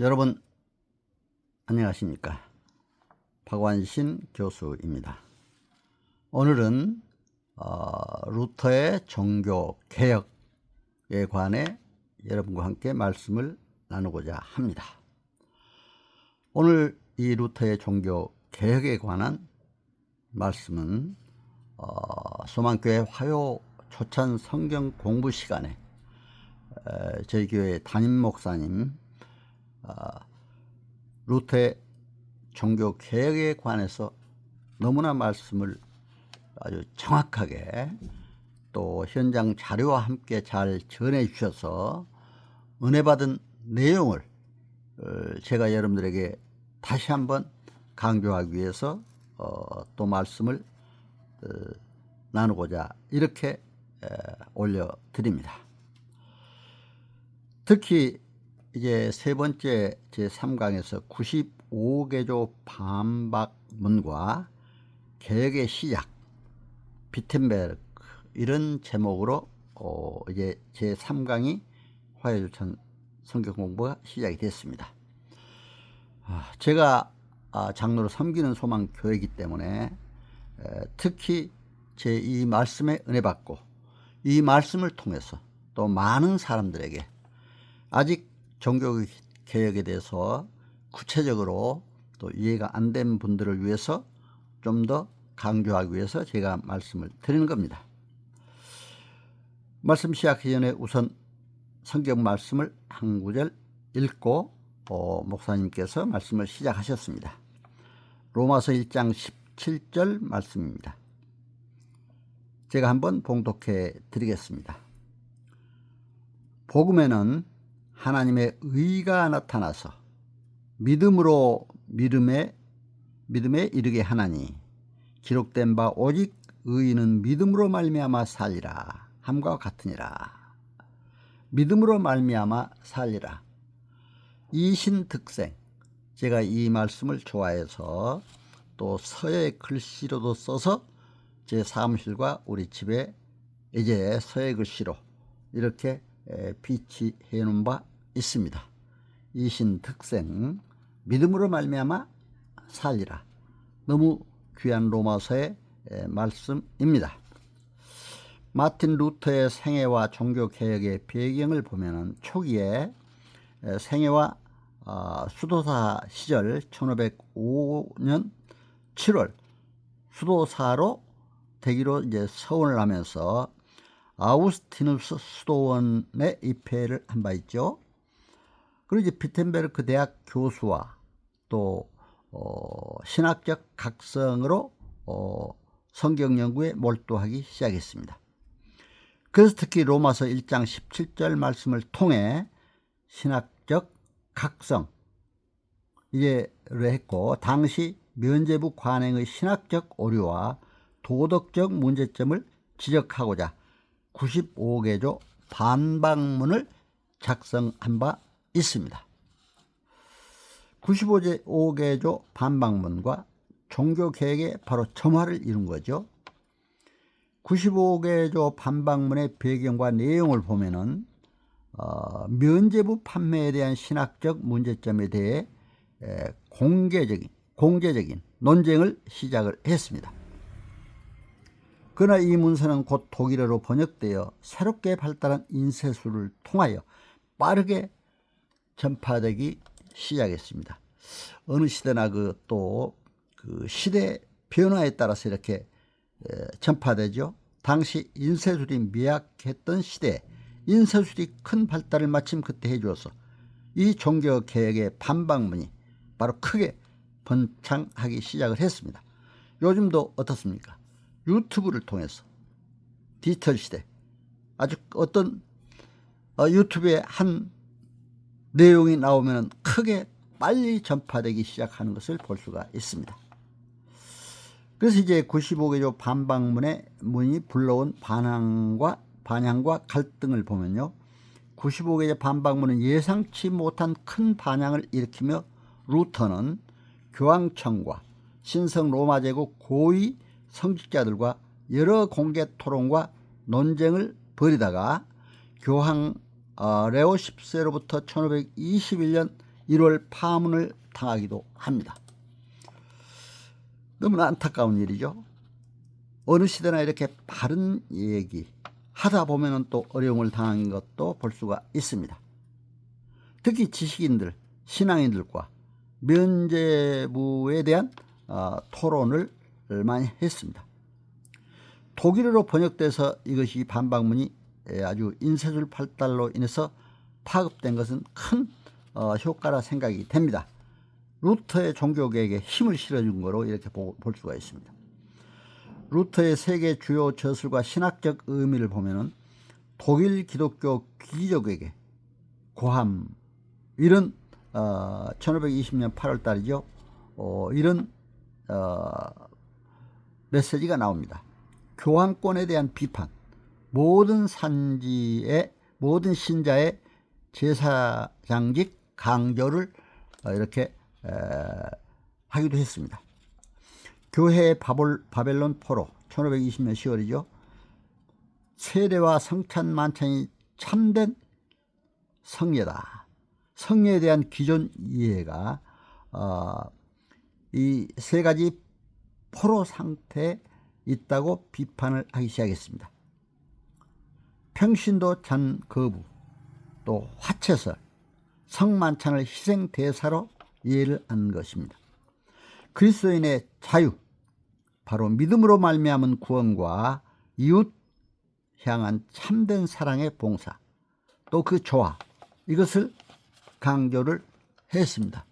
여러분 안녕하십니까 박완신 교수입니다. 오늘은 어, 루터의 종교 개혁에 관해 여러분과 함께 말씀을 나누고자 합니다. 오늘 이 루터의 종교 개혁에 관한 말씀은 어, 소망교회 화요 초찬 성경 공부 시간에 에, 저희 교회 담임 목사님 아, 루터의 종교 개혁에 관해서 너무나 말씀을 아주 정확하게 또 현장 자료와 함께 잘 전해 주셔서 은혜 받은 내용을 어, 제가 여러분들에게 다시 한번 강조하기 위해서 어, 또 말씀을 어, 나누고자 이렇게 에, 올려드립니다. 특히 이제 세 번째 제 3강에서 95개조 반박문과 개혁의 시작 비텐베르크 이런 제목으로 어 이제 제 3강이 화요주천 성경 공부가 시작이 됐습니다. 아, 제가 아, 장로로 섬기는 소망 교회이기 때문에 에, 특히 제 이 말씀에 은혜 받고 이 말씀을 통해서 또 많은 사람들에게 아직 종교 개혁에 대해서 구체적으로 또 이해가 안 된 분들을 위해서 좀 더 강조하기 위해서 제가 말씀을 드리는 겁니다. 말씀 시작하기 전에 우선 성경 말씀을 한 구절 읽고 어, 목사님께서 말씀을 시작하셨습니다. 로마서 1장 17절 말씀입니다. 제가 한번 봉독해 드리겠습니다. 복음에는 하나님의 의가 나타나서 믿음으로 믿음에 믿음에 이르게 하나니 기록된 바 오직 의인은 믿음으로 말미암아 살리라. 함과 같으니라. 믿음으로 말미암아 살리라. 이신 득생 제가 이 말씀을 좋아해서 또 서예 글씨로도 써서 제 사무실과 우리 집에 이제 서예 글씨로 이렇게 비치해 놓은 바 있습니다. 이신 특생 믿음으로 말미암아 살리라. 너무 귀한 로마서의 말씀입니다. 마틴 루터의 생애와 종교 개혁의 배경을 보면은 초기에 생애와 어, 수도사 시절 1505년 7월 수도사로 되기로 이제 서원을 하면서 아우스티누스 수도원에 입회를 한 바 있죠. 그리고 이제 비텐베르크 대학 교수와 또 어, 신학적 각성으로 어, 성경 연구에 몰두하기 시작했습니다. 그래서 특히 로마서 1장 17절 말씀을 통해 신학적 각성 이제를 했고 당시 면제부 관행의 신학적 오류와 도덕적 문제점을 지적하고자 95개 조 반박문을 작성한 바 있습니다. 95개 조 반박문과 종교개혁의 바로 점화를 이룬 거죠. 95개 조 반박문의 배경과 내용을 보면은 어, 면제부 판매에 대한 신학적 문제점에 대해 에, 공개적인 공개적인 논쟁을 시작을 했습니다. 그러나 이 문서는 곧 독일어로 번역되어 새롭게 발달한 인쇄술을 통하여 빠르게 전파되기 시작했습니다. 어느 시대나 그또그 시대 변화에 따라서 이렇게 전파되죠. 당시 인쇄술이 미약했던 시대에 인쇄술이 큰 발달을 마침 그때 해주어서 이 종교 개혁의 반박문이 바로 크게 번창하기 시작을 했습니다. 요즘도 어떻습니까? 유튜브를 통해서 디지털 시대 아주 어떤 어, 유튜브에 한 내용이 나오면 크게 빨리 전파되기 시작하는 것을 볼 수가 있습니다. 그래서 이제 95개조 반박문의 문이 불러온 반항과 반향과 갈등을 보면요. 95개조 반박문은 예상치 못한 큰 반향을 일으키며 루터는 교황청과 신성 로마 제국 고위 성직자들과 여러 공개 토론과 논쟁을 벌이다가 교황 어, 레오 10세로부터 1521년 1월 파문을 당하기도 합니다. 너무나 안타까운 일이죠. 어느 시대나 이렇게 바른 얘기 하다 보면은 또 어려움을 당한 것도 볼 수가 있습니다. 특히 지식인들, 신앙인들과 면제부에 대한 어, 토론을 많이 했습니다. 독일어로 번역돼서 이것이 반박문이 아주 인쇄술 발달로 인해서 파급된 것은 큰 어, 효과라 생각이 됩니다. 루터의 종교계에게 힘을 실어준 거로 이렇게 볼 수가 있습니다. 루터의 세계 주요 저술과 신학적 의미를 보면은 독일 기독교 귀족에게 고함 이런 어, 1520년 8월 달이죠. 어, 이런 어, 메시지가 나옵니다. 교황권에 대한 비판, 모든 산지의 모든 신자의 제사장직 강조를 어, 이렇게 에, 하기도 했습니다. 교회의 바볼, 바벨론 포로 1520년 10월이죠. 세례와 성찬 만찬이 참된 성례다. 성례에 대한 기존 이해가 어, 이 세 가지 포로 상태에 있다고 비판을 하기 시작했습니다. 평신도 잔 거부, 또 화채설, 성만찬을 희생 대사로 이해를 한 것입니다. 그리스도인의 자유, 바로 믿음으로 말미암은 구원과 이웃 향한 참된 사랑의 봉사, 또 그 조화 이것을 강조를 했습니다.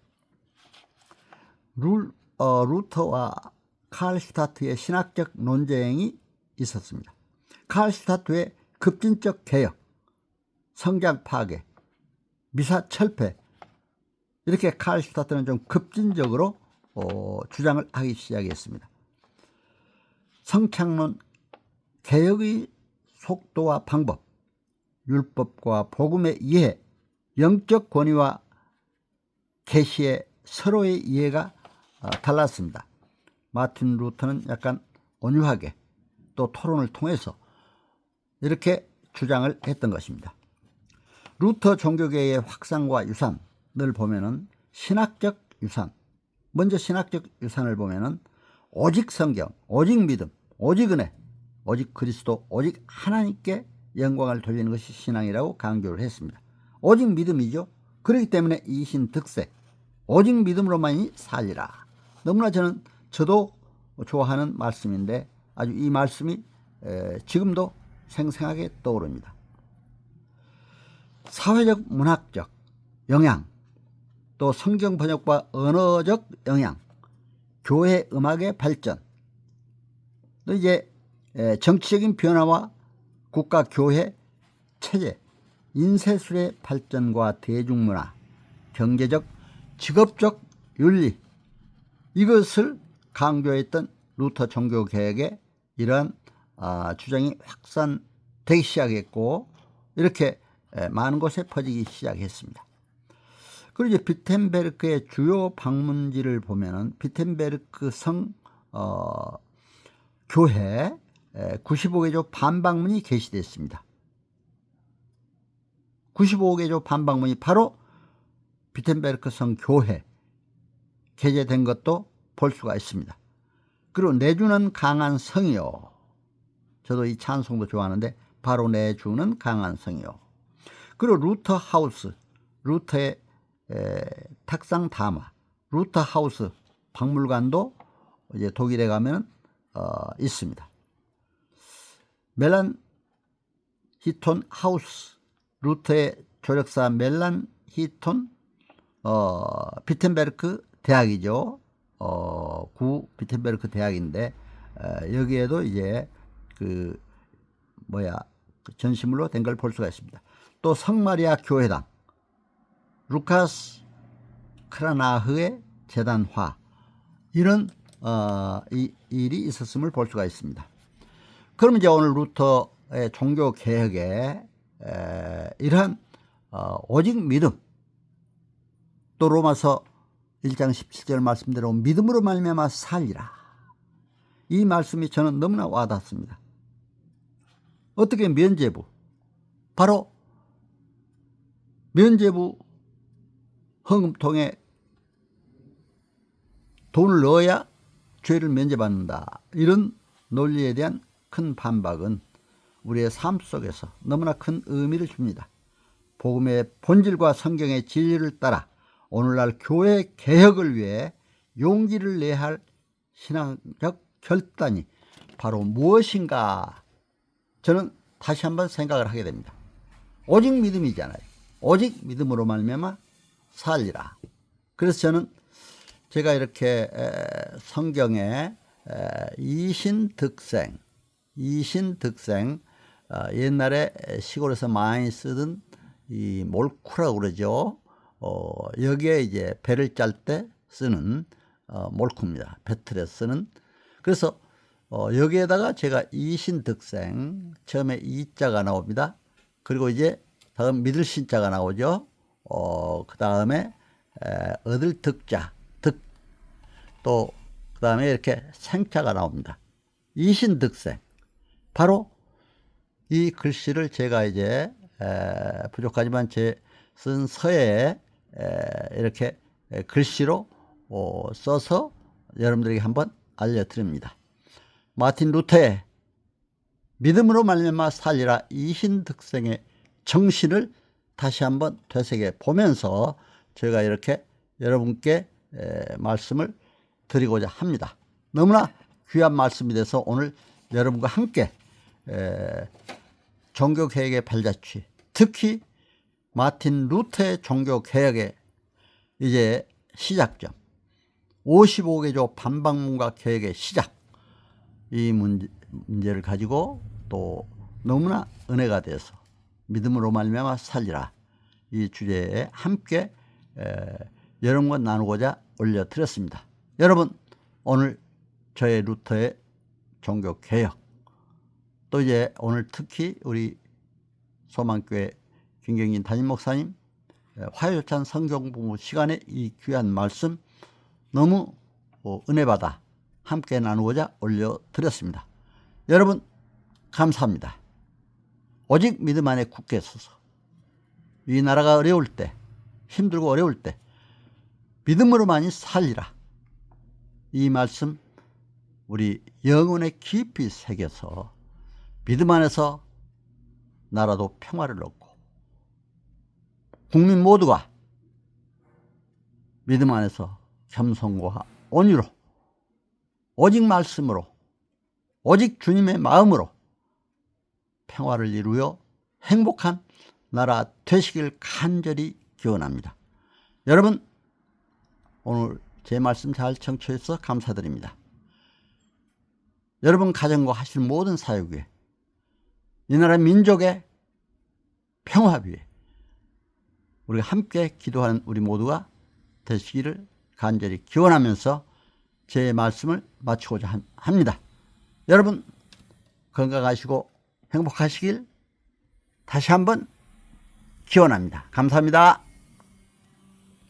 룰, 어, 루터와 칼 스타트의 신학적 논쟁이 있었습니다. 칼 스타트의 급진적 개혁, 성장 파괴, 미사 철폐 이렇게 칼 스타트는 좀 급진적으로 어, 주장을 하기 시작했습니다. 성창론 개혁의 속도와 방법, 율법과 복음의 이해, 영적 권위와 계시의 서로의 이해가 어, 달랐습니다. 마틴 루터는 약간 온유하게 또 토론을 통해서 이렇게 주장을 했던 것입니다. 루터 종교계의 확산과 유산을 보면은 신학적 유산, 먼저 신학적 유산을 보면은 오직 성경, 오직 믿음, 오직 은혜, 오직 그리스도, 오직 하나님께 영광을 돌리는 것이 신앙이라고 강조를 했습니다. 오직 믿음이죠. 그렇기 때문에 이신 득세, 오직 믿음으로만이 살리라. 너무나 저는 저도 좋아하는 말씀인데 아주 이 말씀이 지금도 생생하게 떠오릅니다. 사회적 문학적 영향, 또 성경 번역과 언어적 영향, 교회 음악의 발전, 또 이제 정치적인 변화와 국가 교회 체제, 인쇄술의 발전과 대중문화, 경제적, 직업적 윤리 이것을 강조했던 루터 종교 개혁의 이러한 아, 주장이 확산되기 시작했고 이렇게 많은 곳에 퍼지기 시작했습니다. 그리고 이제 비텐베르크의 주요 방문지를 보면은 비텐베르크 성 어, 교회 95개조 반방문이 게시됐습니다. 95개조 반방문이 바로 비텐베르크 성 교회 게재된 것도 볼 수가 있습니다. 그리고 내주는 강한 성이요. 저도 이 찬송도 좋아하는데 바로 내주는 강한 성이요. 그리고 루터 하우스, 루터의 에, 탁상 담화, 루터 하우스 박물관도 이제 독일에 가면 어, 있습니다. 멜란 히톤 하우스, 루터의 조력사 멜란 히톤 어, 비텐베르크 대학이죠. 어, 구 비텐베르크 대학인데 어, 여기에도 이제 그 뭐야 그 전시물로 된 걸 볼 수가 있습니다. 또 성마리아 교회당 루카스 크라나흐의 재단화 이런 어, 이, 일이 있었음을 볼 수가 있습니다. 그럼 이제 오늘 루터의 종교 개혁에 에, 이러한 어, 오직 믿음 또 로마서 1장 17절 말씀대로 믿음으로 말미암아 살리라. 이 말씀이 저는 너무나 와닿습니다. 어떻게 면제부 바로 면제부 헌금통에 돈을 넣어야 죄를 면제받는다. 이런 논리에 대한 큰 반박은 우리의 삶 속에서 너무나 큰 의미를 줍니다. 복음의 본질과 성경의 진리를 따라 오늘날 교회 개혁을 위해 용기를 내야 할 신앙적 결단이 바로 무엇인가 저는 다시 한번 생각을 하게 됩니다. 오직 믿음이잖아요. 오직 믿음으로 말미암아 살리라. 그래서 저는 제가 이렇게 에, 성경에 에, 이신득생, 이신득생 어, 옛날에 시골에서 많이 쓰던 이 몰쿠라고 그러죠. 어, 여기에 이제 배를 짤 때 쓰는 어, 몰쿠입니다. 배틀에 쓰는. 그래서 어, 여기에다가 제가 이신득생 처음에 이자가 나옵니다. 그리고 이제 다음 믿을 신자가 나오죠. 어, 그 다음에 얻을 득자, 득. 또, 그 다음에 이렇게 생자가 나옵니다. 이신득생. 바로 이 글씨를 제가 이제 에, 부족하지만 제 쓴 서에 에, 이렇게 글씨로 어, 써서 여러분들에게 한번 알려드립니다. 마틴 루터의 믿음으로 말미암아 살리라 이신득생의 정신을 다시 한번 되새겨 보면서 저희가 이렇게 여러분께 에, 말씀을 드리고자 합니다. 너무나 귀한 말씀이 돼서 오늘 여러분과 함께 에, 종교개혁의 발자취 특히 마틴 루터의 종교 개혁의 이제 시작점. 55개조 반박문과 개혁의 시작. 이 문제, 문제를 가지고 또 너무나 은혜가 돼서 믿음으로 말미암아 살리라. 이 주제에 함께 에, 여러분과 나누고자 올려드렸습니다. 여러분 오늘 저의 루터의 종교 개혁 또 이제 오늘 특히 우리 소망교회 김경진 담임 목사님 화요찬 성경부모 시간에 이 귀한 말씀 너무 어, 은혜받아 함께 나누고자 올려드렸습니다. 여러분 감사합니다. 오직 믿음 안에 굳게 서서 이 나라가 어려울 때 힘들고 어려울 때 믿음으로만이 살리라. 이 말씀 우리 영혼에 깊이 새겨서 믿음 안에서 나라도 평화를 얻고 국민 모두가 믿음 안에서 겸손과 온유로 오직 말씀으로 오직 주님의 마음으로 평화를 이루어 행복한 나라 되시길 간절히 기원합니다. 여러분 오늘 제 말씀 잘 청취해서 감사드립니다. 여러분 가정과 하실 모든 사역 위에 이 나라 민족의 평화 위에 우리가 함께 기도하는 우리 모두가 되시기를 간절히 기원하면서 제 말씀을 마치고자 합니다. 여러분 건강하시고 행복하시길 다시 한번 기원합니다. 감사합니다.